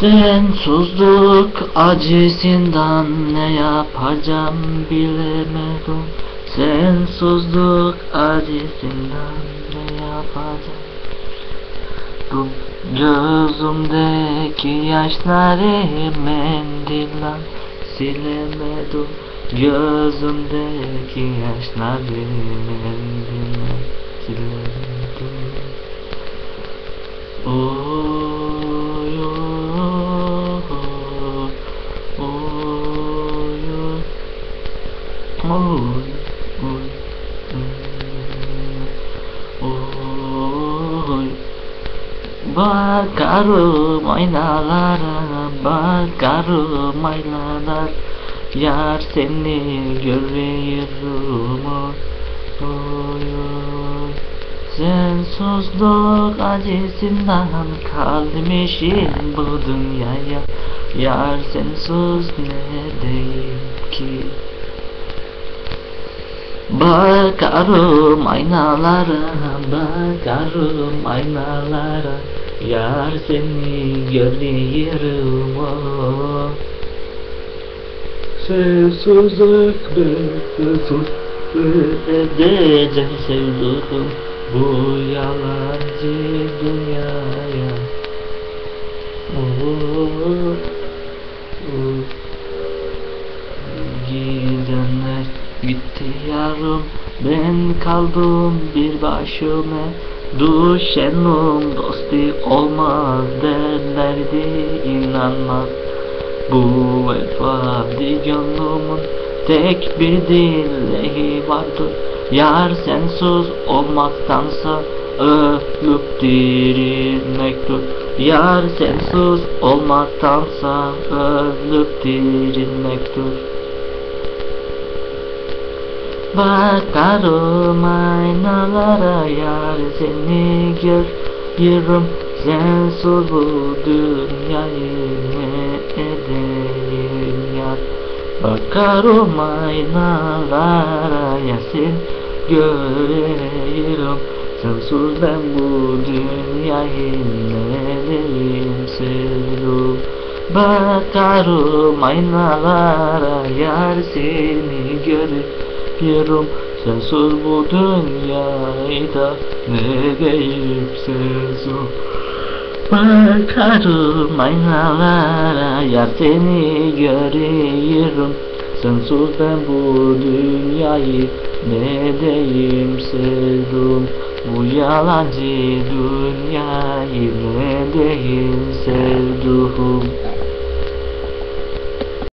Sensuzluk acısından ne yapacağım bilemedim. Sensuzluk acısından ne yapacağım? Bu gözümdeki yaşları mendille silemedim. Gözümdeki yaşları mendille silemedim Bakarım aynalara bakarım aynalar Yar seni görüyorum oy oy Sensuzluk acısından kalmışım bu dünyaya. Yar sensiz ne diyeyim ki Bakarım aynalara, bakarım aynalara Yar seni görüyorum oh. Sensizlik sensizlik edeceğim sevduğum bu yalancı dünyaya oh, oh. Gitti yarım Ben kaldım bir başıma. Düşenim dostu olmaz derlerdi inanmaz. Bu vefadi gönlümün tek bir dileği vardır Yar sensiz olmaktansa ölüp dirilmektir Yar sensiz olmaktansa ölüp dirilmektir Bakarım aynalara yar seni görüyorum Sensiz bu dünyayı ne edeyim yar. Bakarım aynalara ya sen görüyorum Sensiz ben bu dünyayı ne edeyim sevdum Bakarım aynalara yar seni görüyorum Sensiz bu dünyayı da ne diyeyim sensiz Bakarım aynalara yar seni görüyorum. Sensiz ben bu dünyayı ne diyeyim sevdum Bu yalancı dünyayı ne diyeyim sevdum